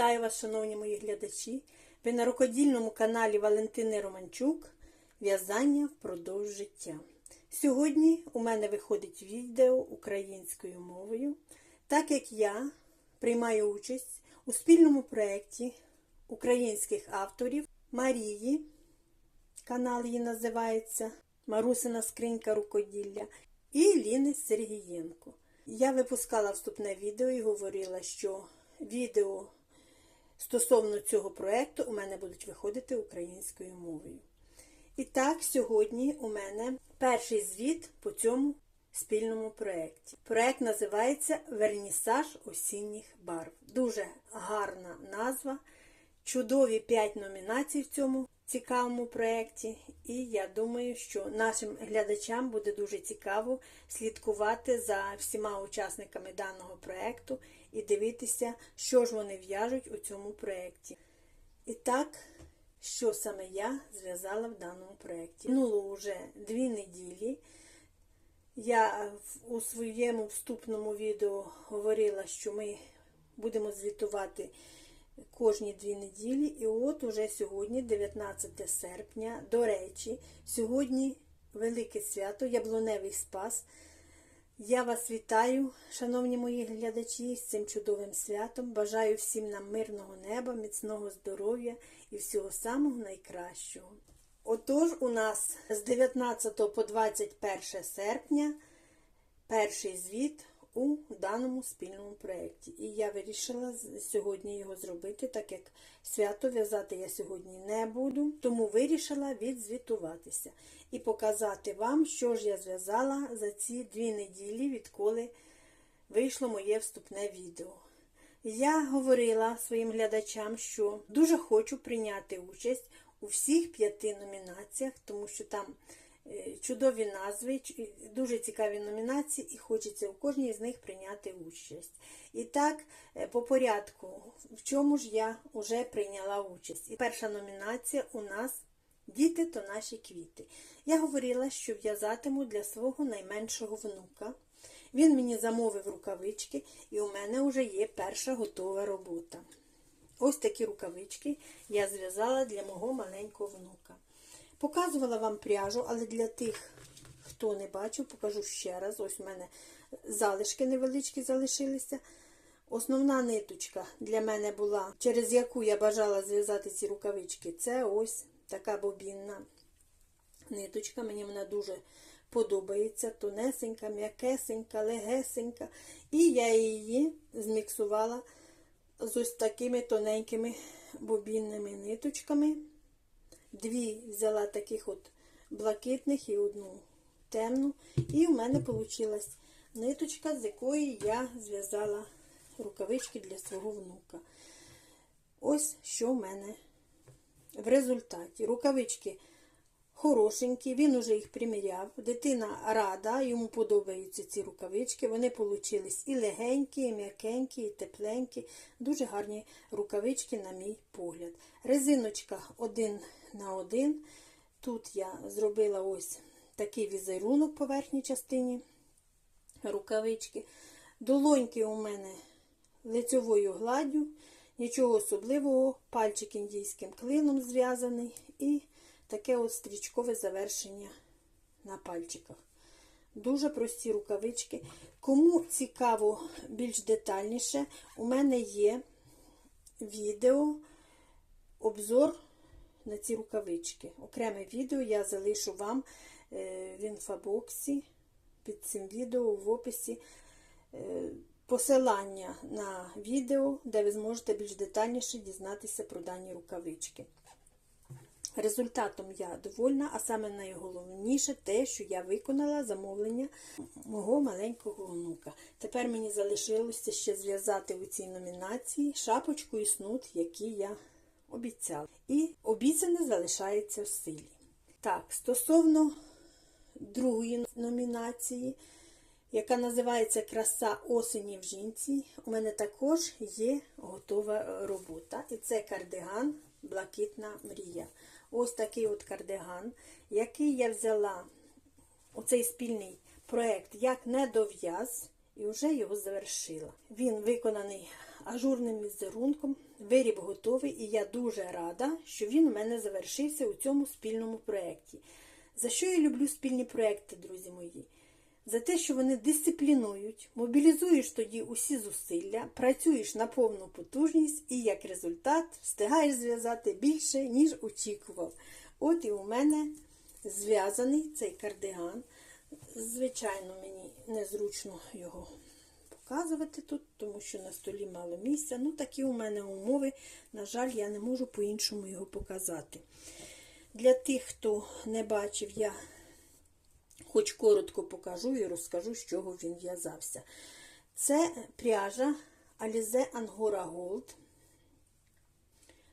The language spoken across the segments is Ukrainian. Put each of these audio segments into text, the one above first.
Вітаю вас, шановні мої глядачі. Ви на рукодільному каналі Валентини Романчук В'язання впродовж життя. Сьогодні у мене виходить відео українською мовою, так як я приймаю участь у спільному проєкті українських авторів Марії, канал її називається Марусина скринька рукоділля, і Ліни Сергієнко. Я випускала вступне відео і говорила, що відео стосовно цього проєкту у мене будуть виходити українською мовою. І так, сьогодні у мене перший звіт по цьому спільному проєкті. Проєкт називається Вернісаж осінніх барв. Дуже гарна назва, чудові 5 номінацій в цьому цікавому проєкті. І я думаю, що нашим глядачам буде дуже цікаво слідкувати за всіма учасниками даного проєкту і дивитися, що ж вони в'яжуть у цьому проєкті. І так, що саме я зв'язала в даному проєкті. Минуло вже дві неділі. Я у своєму вступному відео говорила, що ми будемо звітувати кожні дві неділі. І от уже сьогодні, 19 серпня, до речі, сьогодні велике свято, Яблуневий Спас. Я вас вітаю, шановні мої глядачі, з цим чудовим святом. Бажаю всім нам мирного неба, міцного здоров'я і всього самого найкращого. Отож, у нас з 19 по 21 серпня перший звіт у даному спільному проєкті. І я вирішила сьогодні його зробити, так як свято в'язати я сьогодні не буду, тому вирішила відзвітуватися і показати вам, що ж я зв'язала за ці дві неділі, відколи вийшло моє вступне відео. Я говорила своїм глядачам, що дуже хочу прийняти участь у всіх п'яти номінаціях, тому що там чудові назви, дуже цікаві номінації, і хочеться у кожній з них прийняти участь. І так, е, по порядку, в чому ж я вже прийняла участь. І перша номінація у нас Діти то наші квіти. Я говорила, що в'язатиму для свого найменшого внука. Він мені замовив рукавички, і у мене вже є перша готова робота. Ось такі рукавички я зв'язала для мого маленького внука. Показувала вам пряжу, але для тих, хто не бачив, покажу ще раз. Ось у мене залишки невеличкі залишилися. Основна ниточка для мене була, через яку я бажала зв'язати ці рукавички, це ось така бобінна ниточка. Мені вона дуже подобається. Тонесенька, м'якесенька, легесенька. І я її зміксувала з ось такими тоненькими бобінними ниточками. Дві взяла таких от блакитних і одну темну. І в мене вийшла ниточка, з якої я зв'язала рукавички для свого внука. Ось що в мене в результаті. Рукавички хорошенькі, він уже їх приміряв. Дитина рада, йому подобаються ці рукавички. Вони получились і легенькі, і м'якенькі, і тепленькі. Дуже гарні рукавички, на мій погляд. Резиночка один на один. Тут я зробила ось такий візерунок по верхній частині рукавички. Долоньки у мене лицьовою гладдю, нічого особливого, пальчик індійським клином зв'язаний і таке от стрічкове завершення на пальчиках. Дуже прості рукавички. Кому цікаво більш детальніше, у мене є відео, обзор на ці рукавички. Окреме відео я залишу вам е, в інфобоксі під цим відео в описі е, посилання на відео, де ви зможете більш детальніше дізнатися про дані рукавички. Результатом я довольна, а саме найголовніше те, що я виконала замовлення мого маленького онука. Тепер мені залишилося ще зв'язати у цій номінації шапочку і снуд, які я обіцяла. І обіцяне залишається в силі. Так, стосовно другої номінації, яка називається Краса осені в жінці, у мене також є готова робота. І це кардиган Блакитна мрія. Ось такий от кардиган, який я взяла оцей спільний проєкт як недов'яз. і вже його завершила. Він виконаний ажурним візерунком, виріб готовий, і я дуже рада, що він у мене завершився у цьому спільному проєкті. За що я люблю спільні проєкти, друзі мої? За те, що вони дисциплінують, мобілізуєш тоді усі зусилля, працюєш на повну потужність і як результат встигаєш зв'язати більше, ніж очікував. От і у мене зв'язаний цей кардиган. Звичайно, мені незручно його показувати тут, тому що на столі мало місця. Ну, такі у мене умови. На жаль, я не можу по-іншому його показати. Для тих, хто не бачив, я хоч коротко покажу і розкажу, з чого він в'язався. Це пряжа Alize Angora Gold.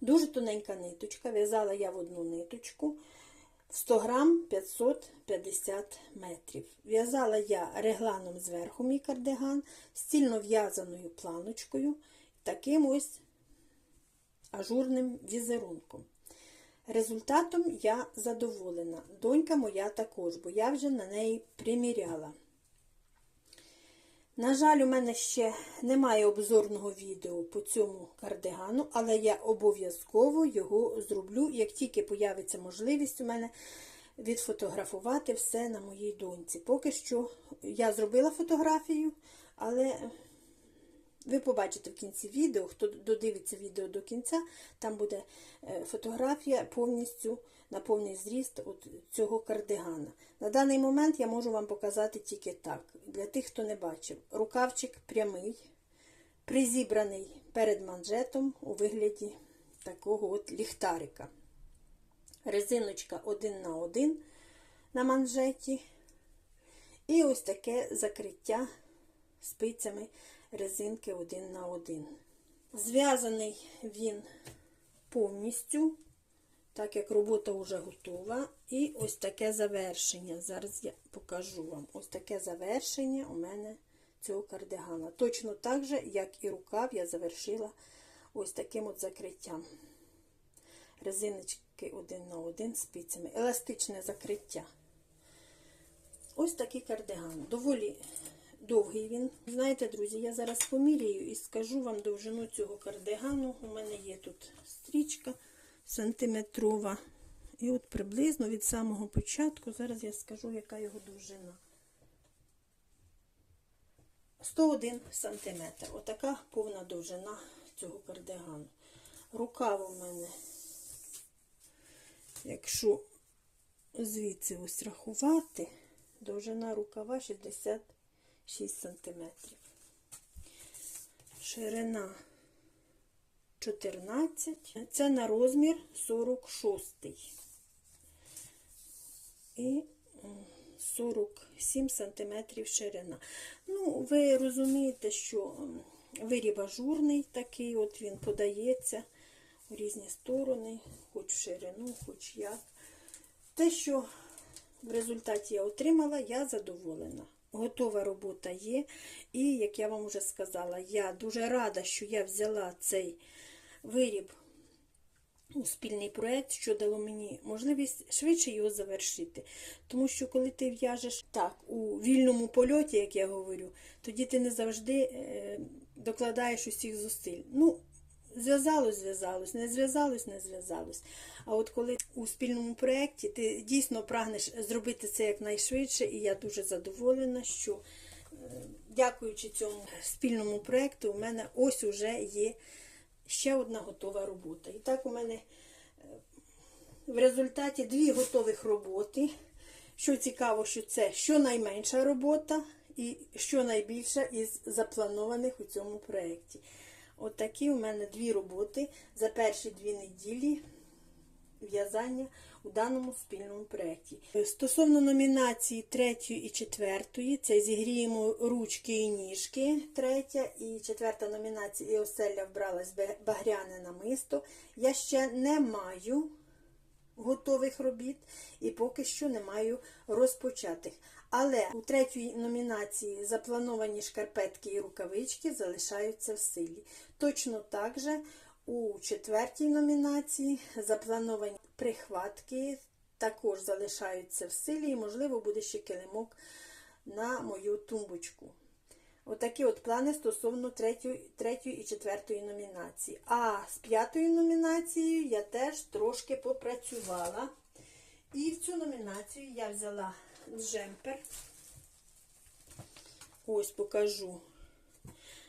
Дуже тоненька ниточка. В'язала я в одну ниточку. В 100 грам 550 метрів. В'язала я регланом зверху мій кардиган, стільно в'язаною планочкою, таким ось ажурним візерунком. Результатом я задоволена. Донька моя також, бо я вже на неї приміряла. На жаль, у мене ще немає обзорного відео по цьому кардигану, але я обов'язково його зроблю, як тільки появиться можливість у мене відфотографувати все на моїй доньці. Поки що я зробила фотографію, але ви побачите в кінці відео, хто додивиться відео до кінця, там буде е, фотографія повністю на повний зріст от цього кардигана. На даний момент я можу вам показати тільки так. Для тих, хто не бачив, рукавчик прямий, призібраний перед манжетом у вигляді такого от ліхтарика. Резиночка один на один на манжеті. І ось таке закриття спицями резинки один на один. Зв'язаний він повністю, так як робота вже готова. І ось таке завершення. Зараз я покажу вам. Ось таке завершення у мене цього кардигана. Точно так же, як і рукав, я завершила ось таким от закриттям. Резиночки один на один спицями. Еластичне закриття. Ось такий кардиган. Доволі довгий він. Знаєте, друзі, я зараз поміряю і скажу вам довжину цього кардигану. У мене є тут стрічка сантиметрова. І от приблизно від самого початку, зараз я скажу, яка його довжина. 101 сантиметр. Отака повна довжина цього кардигану. Рукав у мене, якщо звідси ось рахувати, довжина рукава 66 сантиметрів. Ширина 14. Це на розмір 46. І 47 сантиметрів ширина. Ну, ви розумієте, що виріб ажурний такий, от він подається у різні сторони, хоч в ширину, хоч як. Те, що в результаті я отримала, я задоволена. Готова робота є. І, як я вам вже сказала, я дуже рада, що я взяла цей виріб у спільний проєкт, що дало мені можливість швидше його завершити. Тому що, коли ти в'яжеш так, у вільному польоті, як я говорю, тоді ти не завжди е, докладаєш усіх зусиль. Ну, Зв'язалось, зв'язалось, не зв'язалось, не зв'язалось. А от коли у спільному проєкті ти дійсно прагнеш зробити це якнайшвидше, і я дуже задоволена, що, е, дякуючи цьому спільному проєкту, у мене ось уже є ще одна готова робота. І так у мене е, в результаті дві готових роботи. Що цікаво, що це щонайменша робота і щонайбільша із запланованих у цьому проєкті. От у мене дві роботи за перші дві неділі в'язання у даному спільному проєкті. Стосовно номінації третьої і четвертої, це зігріємо ручки і ніжки. Третя і четверта номінація і оселя вбралась багряне намисто. Я ще не маю готових робіт і поки що не маю розпочатих. Але у третій номінації заплановані шкарпетки і рукавички залишаються в силі. Точно так же у четвертій номінації заплановані прихватки також залишаються в силі, і, можливо, буде ще килимок на мою тумбочку. Отакі от плани стосовно третьої, і четвертої номінації. А з п'ятою номінацією я теж трошки попрацювала. І в цю номінацію я взяла джемпер. Ось покажу.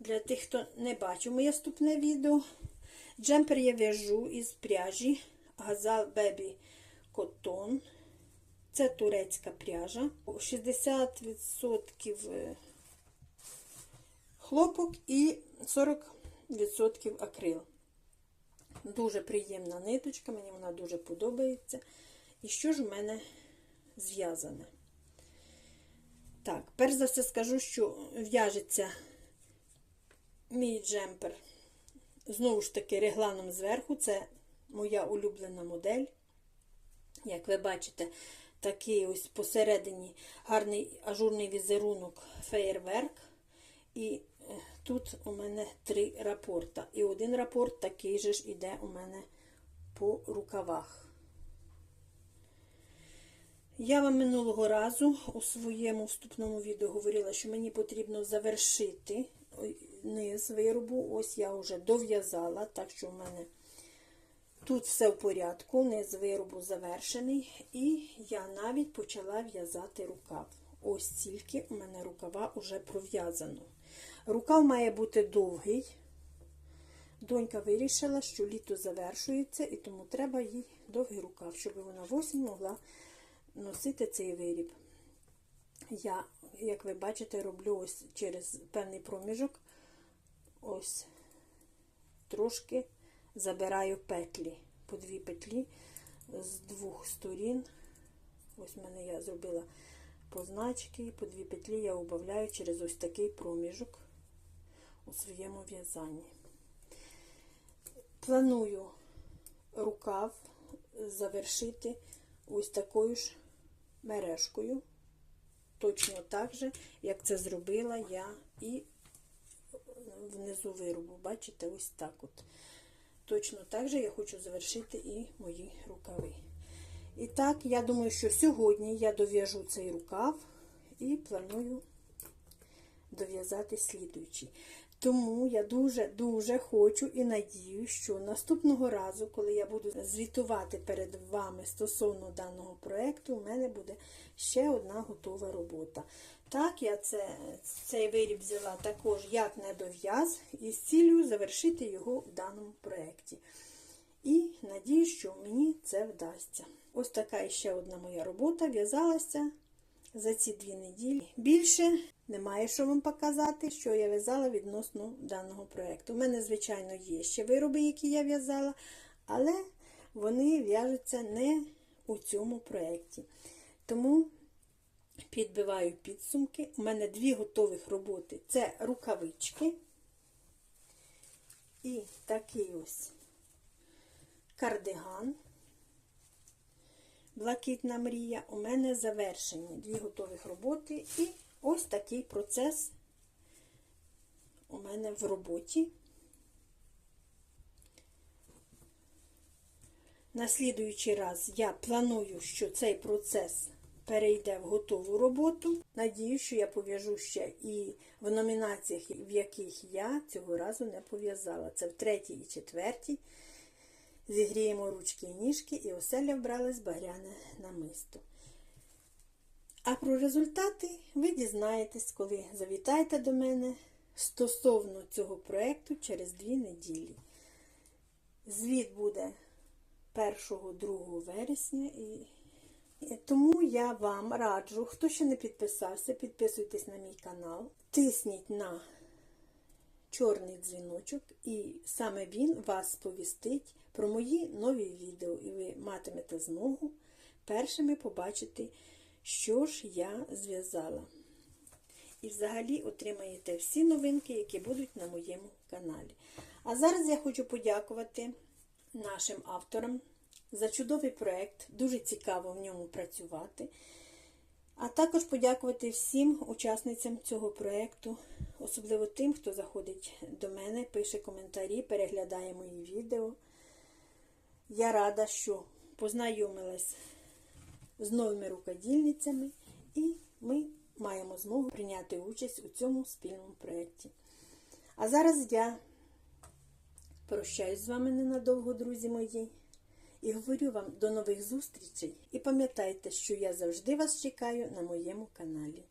Для тих, хто не бачив моє вступне відео. Джемпер я в'яжу із пряжі Газал Baby Cotton. Це турецька пряжа. 60% е, хлопок і 40% акрил. Дуже приємна ниточка, мені вона дуже подобається. І що ж в мене зв'язане? Так, перш за все скажу, що в'яжеться мій джемпер. Знову ж таки, регланом зверху. Це моя улюблена модель. Як ви бачите, такий ось посередині гарний ажурний візерунок феєрверк. І е, тут у мене три рапорта. І один рапорт такий же ж іде у мене по рукавах. Я вам минулого разу у своєму вступному відео говорила, що мені потрібно завершити низ виробу. Ось я вже дов'язала, так що в мене тут все в порядку, низ виробу завершений. І я навіть почала в'язати рукав. Ось тільки у мене рукава вже пров'язано. Рукав має бути довгий. Донька вирішила, що літо завершується, і тому треба їй довгий рукав, щоб вона в могла носити цей виріб. Я, як ви бачите, роблю ось через певний проміжок, ось трошки забираю петлі, по дві петлі з двох сторін. Ось в мене я зробила позначки, по дві петлі я убавляю через ось такий проміжок у своєму в'язанні. Планую рукав завершити ось такою ж мережкою. Точно так же, як це зробила я і внизу виробу. Бачите, ось так от. Точно так же я хочу завершити і мої рукави. І так, я думаю, що сьогодні я дов'яжу цей рукав і планую дов'язати слідуючий. Тому я дуже-дуже хочу і надію, що наступного разу, коли я буду звітувати перед вами стосовно даного проєкту, у мене буде ще одна готова робота. Так, я це, цей виріб взяла також як недов'яз і з цілею завершити його в даному проєкті. І надію, що мені це вдасться. Ось така ще одна моя робота в'язалася за ці дві неділі. Більше немає що вам показати, що я в'язала відносно даного проєкту. У мене, звичайно, є ще вироби, які я в'язала, але вони в'яжуться не у цьому проєкті. Тому підбиваю підсумки. У мене дві готових роботи це рукавички і такий ось кардиган. Блакитна мрія. У мене завершені дві готових роботи. І ось такий процес у мене в роботі. На слідуючий раз я планую, що цей процес перейде в готову роботу. Надію, що я пов'яжу ще і в номінаціях, в яких я цього разу не пов'язала. Це в третій і четвертій. Зігріємо ручки і ніжки, і оселя вбралась багряне намисто. А про результати ви дізнаєтесь, коли завітаєте до мене стосовно цього проєкту через дві неділі. Звіт буде 1-2 вересня. І... Тому я вам раджу, хто ще не підписався, підписуйтесь на мій канал, тисніть на чорний дзвіночок, і саме він вас сповістить про мої нові відео, і ви матимете змогу першими побачити, що ж я зв'язала. І взагалі отримаєте всі новинки, які будуть на моєму каналі. А зараз я хочу подякувати нашим авторам за чудовий проєкт. Дуже цікаво в ньому працювати. А також подякувати всім учасницям цього проєкту, особливо тим, хто заходить до мене, пише коментарі, переглядає мої відео. Я рада, що познайомилась з новими рукодільницями, і ми маємо змогу прийняти участь у цьому спільному проєкті. А зараз я прощаюсь з вами ненадовго, друзі мої, і говорю вам до нових зустрічей. І пам'ятайте, що я завжди вас чекаю на моєму каналі.